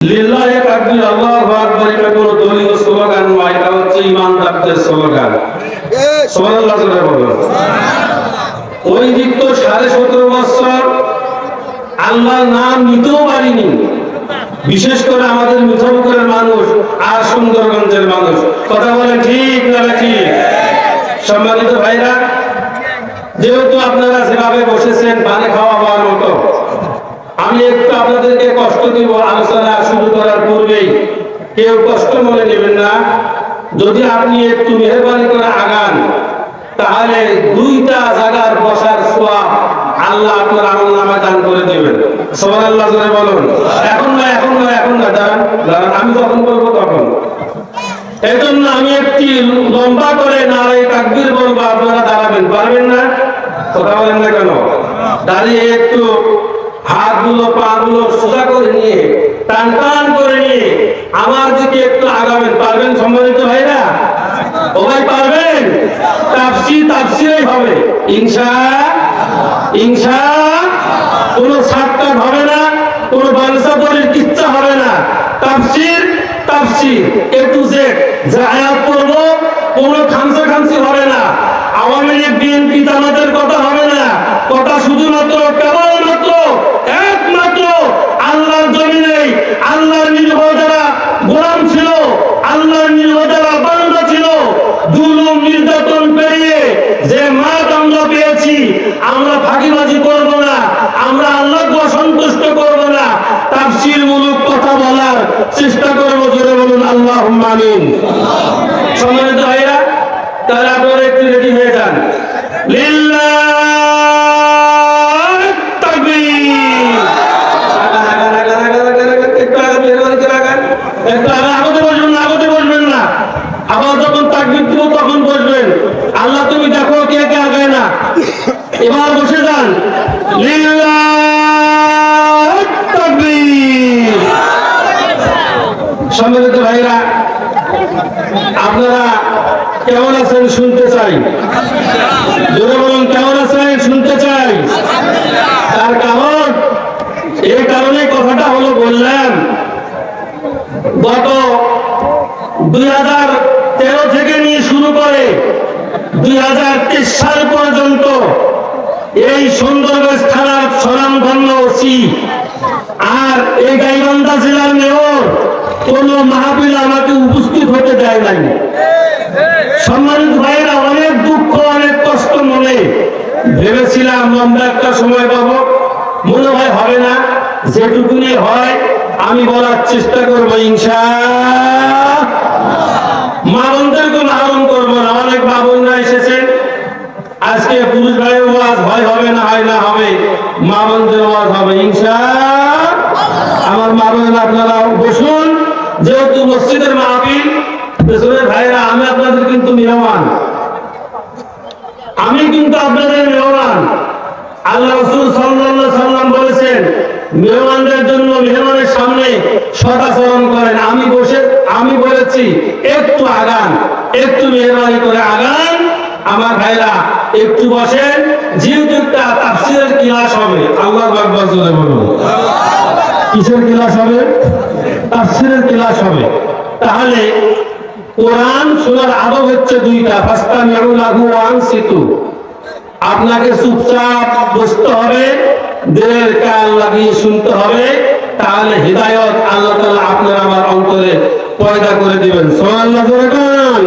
লিল্লাহি তাকবীর আল্লাহু আকবার এটা কোনো দলীয় স্লোগান নয় এটা হচ্ছে ইমানদারদের স্লোগান। সুবহানাল্লাহ জোরে বলুন। ওই সাড়ে সতেরো বছর আল্লাহর নাম নিতেও পারিনি। বিশেষ করে আমাদের মিঠাপুকুরের মানুষ আর সুন্দরগঞ্জের মানুষ। কথা বলে ঠিক না ঠিক সম্মানিত ভাইরা যেহেতু আপনারা যেভাবে বসেছেন পানি খাওয়া হওয়ার মতো আমি একটু আপনাদেরকে কষ্ট দিব, আলোচনা শুরু করার পূর্বেই। কেউ কষ্ট মনে নেবেন না। যদি আপনি একটু মেহরবানি করে আগান, তাহলে দুইটা জায়গার বসার সোয়া আল্লাহ আপনার আমল নামে দান করে দেবেন। সবার আল্লাহ জোরে বলুন। এখন না এখন না এখন না, দাঁড়ান দাঁড়ান, আমি যখন বলব তখন। এই জন্য আমি একটি লম্বা করে নারায় তাকবির বলব, আপনারা দাঁড়াবেন, পারবেন না? কথা বলেন না কেন? দাঁড়িয়ে একটু হাতগুলো পা গুলো সোজা করে নিয়ে, টান টান করে নিয়ে আমার দিকে একটু আগাবেন। পারবেন সম্মানিত ভাইরা ভাই পারবেন? তাপসি হবে। ইনশা কোনো সাতকাট হবে না, কোনো বালসা দলের কিচ্ছা হবে না। তাফসির তাফসির, এ টু জেড, যা আয়াত কোনো খামসা খামসি হবে না। আওয়ামী লীগ, বিএনপি, জামাতের কথা হবে না। কথা শুধুমাত্র কেবলমাত্র ফাঁকিবাজি করব না, আমরা আল্লাহকে অসন্তুষ্ট করব না। তাফসির মূলক কথা বলার চেষ্টা করব, জোরে বলুন আল্লাহ আমিন। সময় ভাইরা, তাহলে আপনারা একটু রেডি হয়ে যান। লিল্লাহ তাকবীর আগান, আগান, আগান, আগান, আগান, আগান, একটু আগান, মেহরবানি করে আগান। একটু আগান, আগতে বসবেন না, আগতে বসবেন না। আবার যখন তাকবীর দিব তখন বসবেন আল্লাহ তুমি দেখো কে কে আগায় না এবার বসে যান লিল্লাহ তাকবীর সম্মানিত ভাইরা, আপনারা কেমন আছেন শুনতে চাই? বলুন, কেমন আছেন শুনতে চাই? তার কারণ এই কারণে কথাটা হলো বললাম, গত দুই হাজার তেরো থেকে নিয়ে শুরু করে দুই হাজার তেইশ সাল পর্যন্ত এই সুন্দরগঞ্জ থানার স্বনামধন্য ওসি আর এই গাইবান্ধা জেলার মেয়র কোন মাহফিল আমাকে উপস্থিত হতে দেয় নাই। সম্মানিত ভাইরা অনেক দুঃখ, অনেক কষ্ট মনে। ভেবেছিলাম আমরা একটা সময় পাবো। মনে হয় হবে না। যেটুকুনি হয়, আমি বলার চেষ্টা করব ইনশা মা বোনদেরকে মারণ করব না। অনেক মা বোনরা এসেছেন আজকে পুরুষ ভাইয়ের ওয়াজ হয় হবে না হবে। ওয়াজ হবে। আমার আপনারা বসুন। যেহেতু মসজিদের পেছনের ভাইরা আমি আপনাদের কিন্তু মেহমান। আমি কিন্তু আপনাদের মেহমান। আল্লাহ রসুল সাল্লাল্লাহু সাল্লাম বলেছেন, মেহমানদের জন্য মেহমানের সামনে সদাচরণ করেন। আমি বসে, আমি বলেছি, একটু আগান, একটু মেহরবানি করে আগান। আমার ভাইরা, একটু বসেন যেহেতু একটা তাফসিরের ক্লাস হবে। আল্লাহ আকবার জোরে বলুন। কিসের ক্লাস হবে? তাফসিরের ক্লাস হবে। তাহলে কোরআন শোনার আদব হচ্ছে দুইটা। ফাস্তা মেরু লাগু ওয়ান সিতু আপনাকে চুপচাপ বসতে হবে। দিলের কান লাগিয়ে শুনতে হবে। তাহলে হৃদায়ত আল্লাহ তাআলা আপনার আমার অন্তরে পয়দা করে দিবেন। গান